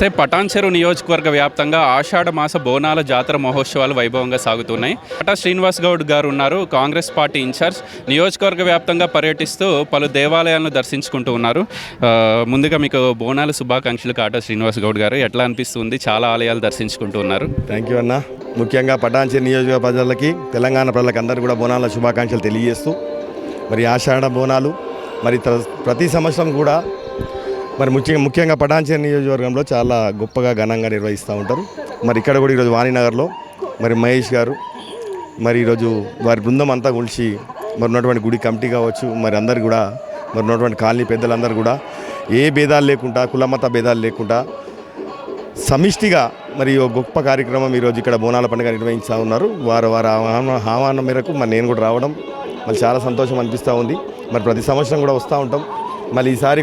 చూస్తే పటాన్చెరు నియోజకవర్గ వ్యాప్తంగా ఆషాఢ మాస బోనాల జాతర మహోత్సవాలు వైభవంగా సాగుతున్నాయి. పటా శ్రీనివాస్ గౌడ్ గారు ఉన్నారు కాంగ్రెస్ పార్టీ ఇన్ఛార్జ్. నియోజకవర్గ వ్యాప్తంగా పర్యటిస్తూ పలు దేవాలయాలను దర్శించుకుంటూ ఉన్నారు. ముందుగా మీకు బోనాల శుభాకాంక్షలు కాటా శ్రీనివాస్ గౌడ్ గారు. ఎట్లా అనిపిస్తుంది? చాలా ఆలయాలు దర్శించుకుంటూ ఉన్నారు. థ్యాంక్ యూ అన్న. ముఖ్యంగా పటాన్చెరు నియోజకవర్గ ప్రజలకి తెలంగాణ ప్రజలకు అందరూ కూడా బోనాల శుభాకాంక్షలు తెలియజేస్తూ మరి ఆషాఢ బోనాలు మరి ప్రతి సంవత్సరం కూడా మరి ముఖ్యంగా ముఖ్యంగా పటాన్చేరు నియోజకవర్గంలో చాలా గొప్పగా ఘనంగా నిర్వహిస్తూ ఉంటారు. మరి ఇక్కడ కూడా ఈరోజు వాణినగర్లో మరి మహేష్ గారు మరి ఈరోజు వారి బృందం అంతా కొలిచి మరి ఉన్నటువంటి గుడి కమిటీ కావచ్చు మరి అందరు కూడా మరి ఉన్నటువంటి కాలనీ పెద్దలందరూ కూడా ఏ భేదాలు లేకుండా కులమత భేదాలు లేకుండా సమిష్టిగా మరి గొప్ప కార్యక్రమం ఈరోజు ఇక్కడ బోనాల పండుగ నిర్వహిస్తూ ఉన్నారు. వారు వారి ఆహ్వానం ఆహ్వానం మేరకు మరి నేను కూడా రావడం. మళ్ళీ చాలా సంతోషం అనిపిస్తూ ఉంది. మరి ప్రతి సంవత్సరం కూడా వస్తూ ఉంటాం. మళ్ళీ ఈసారి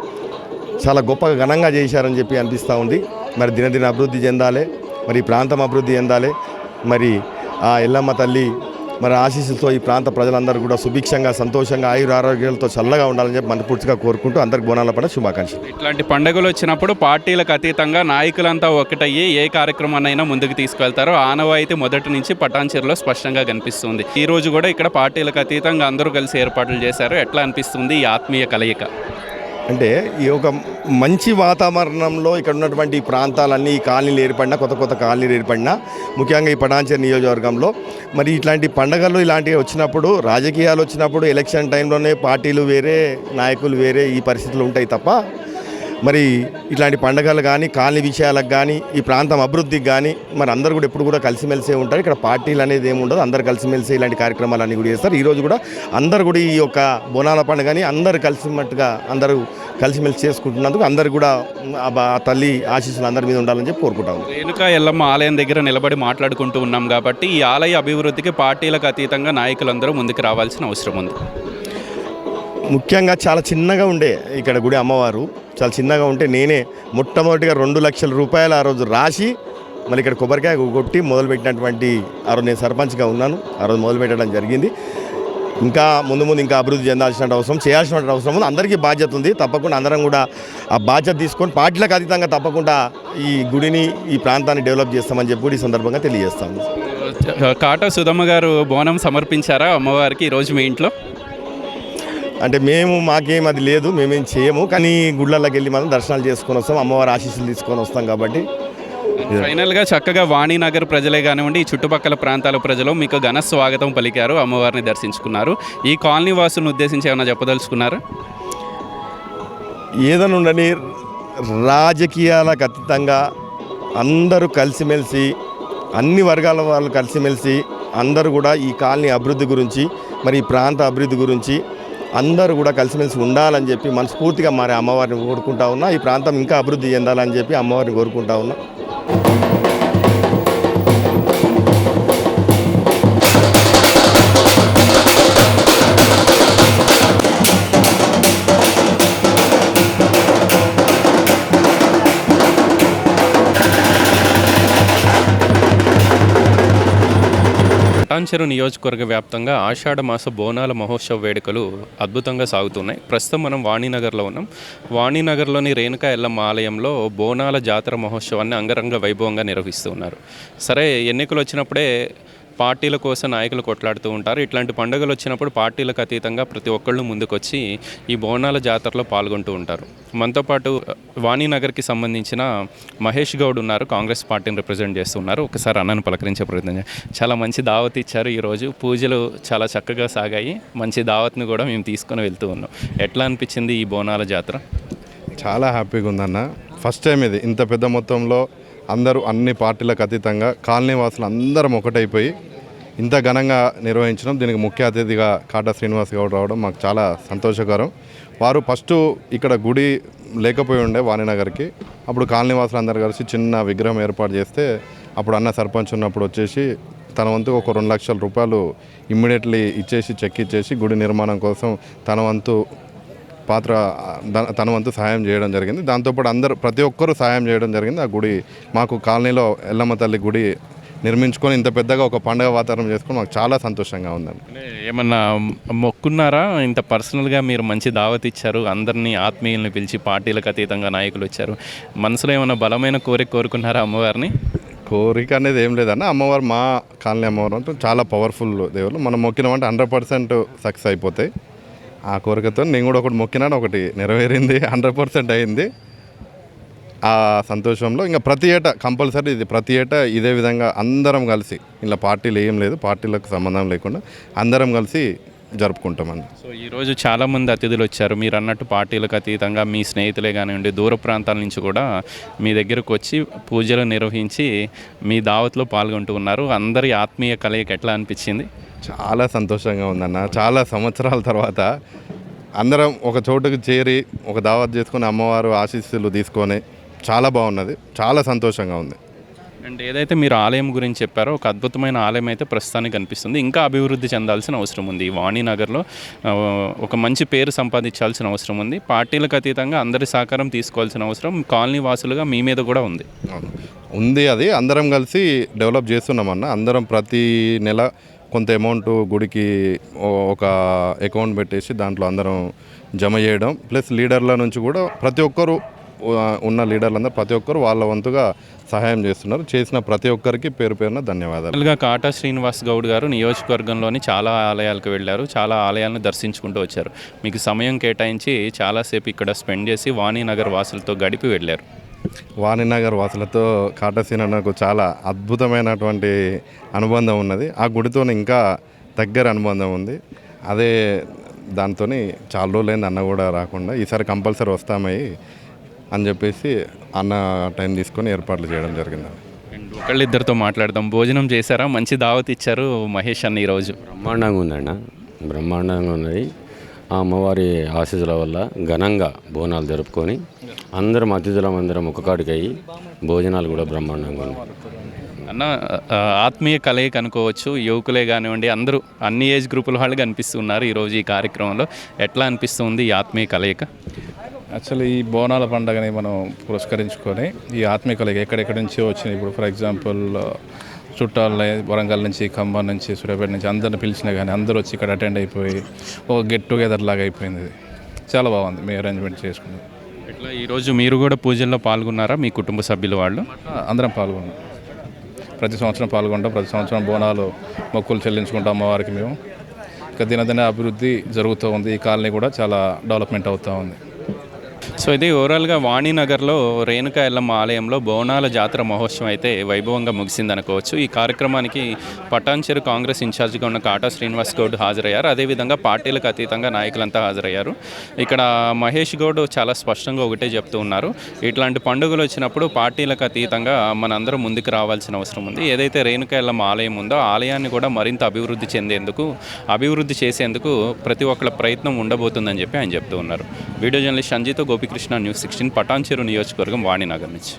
చాలా గొప్పగా ఘనంగా చేశారని చెప్పి అనిపిస్తూ ఉంది. మరి దినదిన అభివృద్ధి చెందాలి మరి ప్రాంతం అభివృద్ధి చెందాలి మరి ఆ ఎల్లమ్మ తల్లి మరి ఆశీస్సులతో ఈ ప్రాంత ప్రజలందరూ కూడా సుభిక్షంగా సంతోషంగా ఆయుర ఆరోగ్యాలతో చల్లగా ఉండాలని చెప్పి మనపూర్తిగా కోరుకుంటూ అందరికి బోనాల పడ శుభాకాంక్షలు. ఇట్లాంటి పండుగలు వచ్చినప్పుడు పార్టీలకు అతీతంగా నాయకులంతా ఒకటయ్యి ఏ కార్యక్రమాన్నైనా ముందుకు తీసుకెళ్తారో ఆనవాయితీ మొదటి నుంచి పటాన్చెరులో స్పష్టంగా కనిపిస్తుంది. ఈ రోజు కూడా ఇక్కడ పార్టీలకు అతీతంగా అందరూ కలిసి ఏర్పాట్లు చేశారు. ఎట్లా అనిపిస్తుంది ఈ ఆత్మీయ కలయిక? అంటే ఈ ఒక మంచి వాతావరణంలో ఇక్కడ ఉన్నటువంటి ఈ ప్రాంతాలన్నీ ఈ కాలనీలు ఏర్పడినా కొత్త కొత్త కాలనీలు ఏర్పడినా ముఖ్యంగా ఈ పటాన్చేరు నియోజకవర్గంలో మరి ఇట్లాంటి పండగలు ఇలాంటివి వచ్చినప్పుడు రాజకీయాలు వచ్చినప్పుడు ఎలక్షన్ టైంలోనే పార్టీలు వేరే నాయకులు వేరే ఈ పరిస్థితులు ఉంటాయి తప్ప మరి ఇట్లాంటి పండగలు కానీ కాలనీ విషయాలకు కానీ ఈ ప్రాంతం అభివృద్ధికి కానీ మరి అందరు కూడా ఎప్పుడు కూడా కలిసిమెలిసే ఉంటారు. ఇక్కడ పార్టీలు అనేది ఏమి ఉండదు. అందరు కలిసిమెలిసి ఇలాంటి కార్యక్రమాలన్నీ కూడా చేస్తారు. ఈరోజు కూడా అందరు కూడా ఈ యొక్క బోనాల పండుగని అందరు కలిసినట్టుగా అందరూ కలిసిమెలిసి చేసుకుంటున్నందుకు అందరు కూడా తల్లి ఆశీస్సులు అందరి మీద ఉండాలని చెప్పి కోరుకుంటాము రేణుకా ఎల్లమ్మ ఆలయం దగ్గర నిలబడి మాట్లాడుకుంటూ ఉన్నాం కాబట్టి ఈ ఆలయ అభివృద్ధికి పార్టీలకు అతీతంగా నాయకులందరూ ముందుకు రావాల్సిన అవసరం ఉంది. ముఖ్యంగా చాలా చిన్నగా ఉండే ఇక్కడ గుడి అమ్మవారు. చాలా చిన్నగా ఉంటే నేనే మొట్టమొదటిగా రెండు లక్షల రూపాయలు ఆ రోజు రాసి మళ్ళీ ఇక్కడ కొబ్బరికాయ కొట్టి మొదలుపెట్టినటువంటి ఆ రోజు నేను సర్పంచ్గా ఉన్నాను. ఆ రోజు మొదలుపెట్టడం జరిగింది. ఇంకా ముందు ముందు ఇంకా అభివృద్ధి చెందాల్సిన అవసరం చేయాల్సిన అవసరం ఉంది. అందరికీ బాధ్యత ఉంది. తప్పకుండా అందరం కూడా ఆ బాధ్యత తీసుకొని పార్టీలకు అతీతంగా తప్పకుండా ఈ గుడిని ఈ ప్రాంతాన్ని డెవలప్ చేస్తామని చెప్పి కూడా ఈ సందర్భంగా తెలియజేస్తాము. కాటా సుధమ్మ గారు బోనం సమర్పించారా అమ్మవారికి ఈరోజు మీ ఇంట్లో? అంటే మేము మాకేం అది లేదు మేమేం చేయము. కానీ గుళ్ళల్లోకి వెళ్ళి మనం దర్శనాలు చేసుకొని వస్తాం అమ్మవారి ఆశీస్సులు తీసుకొని వస్తాం కాబట్టి. ఫైనల్గా చక్కగా వాణినగర్ ప్రజలే కానివ్వండి ఈ చుట్టుపక్కల ప్రాంతాల ప్రజలు మీకు ఘన స్వాగతం పలికారు అమ్మవారిని దర్శించుకున్నారు. ఈ కాలనీ వాసులను ఉద్దేశించి ఏమైనా చెప్పదలుచుకున్నారు? ఏదైనా ఉండని రాజకీయాలకు అతీతంగా అందరూ కలిసిమెలిసి అన్ని వర్గాల వాళ్ళు కలిసిమెలిసి అందరూ కూడా ఈ కాలనీ అభివృద్ధి గురించి మరి ఈ ప్రాంత అభివృద్ధి గురించి అందరూ కూడా కలిసిమెలిసి ఉండాలని చెప్పి మనస్ఫూర్తిగా మరి అమ్మవారిని కోరుకుంటా ఉన్నా. ఈ ప్రాంతం ఇంకా అభివృద్ధి చెందాలని చెప్పి అమ్మవారిని కోరుకుంటా ఉన్నా. Thank you. పటాన్చెరు నియోజకవర్గ వ్యాప్తంగా ఆషాఢ మాస బోనాల మహోత్సవ వేడుకలు అద్భుతంగా సాగుతున్నాయి. ప్రస్తుతం మనం వాణినగర్లో ఉన్నాం. వాణినగర్లోని రేణుకా ఎల్లమ్మ ఆలయంలో బోనాల జాతర మహోత్సవాన్ని అంగరంగ వైభవంగా నిర్వహిస్తూ ఉన్నారు సరే ఎన్నికలు వచ్చినప్పుడే పార్టీల కోసం నాయకులు కొట్లాడుతూ ఉంటారు. ఇట్లాంటి పండుగలు వచ్చినప్పుడు పార్టీలకు అతీతంగా ప్రతి ఒక్కళ్ళు ముందుకొచ్చి ఈ బోనాల జాతరలో పాల్గొంటూ ఉంటారు. మనతో పాటు వాణినగర్కి సంబంధించిన మహేష్ గౌడ్ ఉన్నారు. కాంగ్రెస్ పార్టీని రిప్రజెంట్ చేస్తున్నారు. ఒకసారి అన్నను పలకరించే ప్రయత్నం చాలా మంచి దావత్ ఇచ్చారు ఈరోజు. పూజలు చాలా చక్కగా సాగాయి. మంచి దావత్ని కూడా మేము తీసుకొని వెళ్తూ ఉన్నాం. ఎట్లా అనిపించింది ఈ బోనాల జాతర? చాలా హ్యాపీగా ఉందన్న. ఫస్ట్ టైం ఇది. ఇంత పెద్ద మొత్తంలో అందరూ అన్ని పార్టీలకు అతీతంగా కాలనీ వాసులు అందరం ఒకటైపోయి ఇంత ఘనంగా నిర్వహించడం దీనికి ముఖ్య అతిథిగా కాటా శ్రీనివాస్ గౌడ్ రావడం మాకు చాలా సంతోషకరం. వారు ఫస్ట్ ఇక్కడ గుడి లేకపోయి ఉండే వాణినగర్కి అప్పుడు కాలనీవాసులు అందరు కలిసి చిన్న విగ్రహం ఏర్పాటు చేస్తే అప్పుడు అన్న సర్పంచ్ ఉన్నప్పుడు వచ్చేసి తన వంతు ఒక రెండు లక్షల రూపాయలు ఇమ్మీడియట్లీ ఇచ్చేసి చెక్ ఇచ్చేసి గుడి నిర్మాణం కోసం తన వంతు పాత్ర తన వంతు సహాయం చేయడం జరిగింది. దాంతోపాటు అందరూ ప్రతి ఒక్కరూ సహాయం చేయడం జరిగింది. ఆ గుడి మాకు కాలనీలో ఎల్లమ్మ తల్లి గుడి నిర్మించుకొని ఇంత పెద్దగా ఒక పండుగ వాతావరణం చేసుకొని మాకు చాలా సంతోషంగా ఉందండి. ఏమన్నా మొక్కున్నారా? ఇంత పర్సనల్గా మీరు మంచి దావత్ ఇచ్చారు. అందరినీ ఆత్మీయుల్ని పిలిచి పార్టీలకు అతీతంగా నాయకులు వచ్చారు. మనసులో ఏమైనా బలమైన కోరిక కోరుకున్నారా అమ్మవారిని? కోరిక అనేది ఏం లేదన్న. అమ్మవారు మా కాలనీ అమ్మవారు అంటే చాలా పవర్ఫుల్ దేవుళ్ళు. మనం మొక్కినామంటే హండ్రెడ్ పర్సెంట్ సక్సెస్ అయిపోతాయి. ఆ కోరికతో నేను కూడా ఒకటి మొక్కినాను ఒకటి నెరవేరింది హండ్రెడ్ పర్సెంట్ అయింది. ఆ సంతోషంలో ఇంకా ప్రతి ఏటా కంపల్సరీ ఇది ప్రతి ఏటా ఇదే విధంగా అందరం కలిసి ఇలా పార్టీలు ఏం లేదు పార్టీలకు సంబంధం లేకుండా అందరం కలిసి జరుపుకుంటామండి సో ఈరోజు చాలామంది అతిథులు వచ్చారు. మీరు అన్నట్టు పార్టీలకు అతీతంగా మీ స్నేహితులే కానివ్వండి దూర ప్రాంతాల నుంచి కూడా మీ దగ్గరకు వచ్చి పూజలు నిర్వహించి మీ దావత్లో పాల్గొంటూ ఉన్నారు. అందరి ఆత్మీయ కలయిక ఎట్లా అనిపించింది? చాలా సంతోషంగా ఉందన్న. చాలా సంవత్సరాల తర్వాత అందరం ఒక చోటుకు చేరి ఒక దావత్ చేసుకుని అమ్మవారు ఆశీస్సులు తీసుకొని చాలా బాగున్నది. చాలా సంతోషంగా ఉంది. అండ్ ఏదైతే మీరు ఆలయం గురించి చెప్పారో ఒక అద్భుతమైన ఆలయం అయితే ప్రస్తుతానికి కనిపిస్తుంది. ఇంకా అభివృద్ధి చెందాల్సిన అవసరం ఉంది. ఈ వాణినగర్లో ఒక మంచి పేరు సంపాదించాల్సిన అవసరం ఉంది. పార్టీలకు అతీతంగా అందరి సహకారం తీసుకోవాల్సిన అవసరం కాలనీ వాసులుగా మీ మీద కూడా ఉంది. ఉంది అది. అందరం కలిసి డెవలప్ చేస్తున్నామన్న అందరం ప్రతి నెల కొంత అమౌంట్ గుడికి ఒక అకౌంట్ పెట్టేసి దాంట్లో అందరం జమ చేయడం. ప్లస్ లీడర్ల నుంచి కూడా ప్రతి ఒక్కరు ఉన్న లీడర్లందరూ ప్రతి ఒక్కరు వాళ్ళ వంతుగా సహాయం చేస్తున్నారు. చేసిన ప్రతి ఒక్కరికి పేరు పేరున ధన్యవాదాలు. కాటా శ్రీనివాస్ గౌడ్ గారు నియోజకవర్గంలోని చాలా ఆలయాలకు వెళ్ళారు. చాలా ఆలయాలను దర్శించుకుంటూ వచ్చారు. మీకు సమయం కేటాయించి చాలాసేపు ఇక్కడ స్పెండ్ చేసి వాణినగర్ వాసులతో గడిపి వెళ్ళారు. వాణినగర్ వాసులతో కాటసీన నాకు చాలా అద్భుతమైనటువంటి అనుబంధం ఉన్నది. ఆ గుడితో ఇంకా దగ్గర అనుబంధం ఉంది. అదే దాంతో చాలా రోజులైంది అన్న కూడా రాకుండా ఈసారి కంపల్సరీ వస్తామై అని చెప్పేసి అన్న టైం తీసుకొని ఏర్పాట్లు చేయడం జరిగింది. అండ్ ఒకళ్ళిద్దరితో మాట్లాడదాం. భోజనం చేశారా? మంచి దావత్ ఇచ్చారు మహేష్ అన్న ఈరోజు. బ్రహ్మాండంగా ఉందన్న. బ్రహ్మాండంగా ఉన్నది. ఆ అమ్మవారి ఆశీస్సుల వల్ల ఘనంగా బోనాలు జరుపుకొని అందరం అతిథులం అందరం ఒక్కకాడికి అయ్యి భోజనాలు కూడా బ్రహ్మాండంగా ఉన్నాయి. అన్న ఆత్మీయ కలయిక అనుకోవచ్చు యువకులే కానివ్వండి అందరూ అన్ని ఏజ్ గ్రూపుల వాళ్ళు కనిపిస్తున్నారు ఈరోజు ఈ కార్యక్రమంలో. ఎట్లా అనిపిస్తుంది ఈ ఆత్మీయ కలయిక? యాక్చువల్లీ ఈ బోనాల పండుగని మనం పురస్కరించుకొని ఈ ఆత్మీయతలకి ఎక్కడెక్కడి నుంచి వచ్చినాయి ఇప్పుడు ఫర్ ఎగ్జాంపుల్ చుట్టాల వరంగల్ నుంచి ఖమ్మం నుంచి సూర్యాపేట నుంచి అందరిని పిలిచినా కానీ అందరూ వచ్చి ఇక్కడ అటెండ్ అయిపోయి ఒక గెట్ టుగెదర్ లాగా అయిపోయింది ఇది. చాలా బాగుంది మీ అరేంజ్మెంట్ చేసుకుని. ఇట్లా ఈరోజు మీరు కూడా పూజల్లో పాల్గొన్నారా? మీ కుటుంబ సభ్యులు వాళ్ళు? అందరం పాల్గొన్నాం. ప్రతి సంవత్సరం పాల్గొంటాం ప్రతి సంవత్సరం బోనాలు మొక్కులు చెల్లించుకుంటాం అమ్మవారికి మేము. ఇక దినదిన అభివృద్ధి జరుగుతూ ఉంది. ఈ కాలనీ కూడా చాలా డెవలప్మెంట్ అవుతూ ఉంది. సో ఇది ఓవరాల్గా వాణినగర్లో రేణుకా ఎల్లమ్మ ఆలయంలో బోనాల జాతర మహోత్సవం అయితే వైభవంగా ముగిసిందనుకోవచ్చు. ఈ కార్యక్రమానికి పటాన్చెరు కాంగ్రెస్ ఇన్ఛార్జిగా ఉన్న కాటా శ్రీనివాస్ గౌడ్ హాజరయ్యారు. అదేవిధంగా పార్టీలకు అతీతంగా నాయకులంతా హాజరయ్యారు. ఇక్కడ మహేష్ గౌడ్ చాలా స్పష్టంగా ఒకటే చెప్తూ ఉన్నారు. ఇట్లాంటి పండుగలు వచ్చినప్పుడు పార్టీలకు అతీతంగా మనందరం ముందుకు రావాల్సిన అవసరం ఉంది. ఏదైతే రేణుకా ఎల్లమ్మ ఆలయం ఉందో ఆలయాన్ని కూడా మరింత అభివృద్ధి చెందేందుకు అభివృద్ధి చేసేందుకు ప్రతి ఒక్కళ్ళ ప్రయత్నం ఉండబోతుందని చెప్పి ఆయన చెప్తూ ఉన్నారు. వీడియో జర్నలిస్ట్ సంజీతో గోపికృష్ణ న్యూస్ సిక్స్టీన్ పటాన్చెరు నియోజకవర్గం వాణినగర్ నుంచి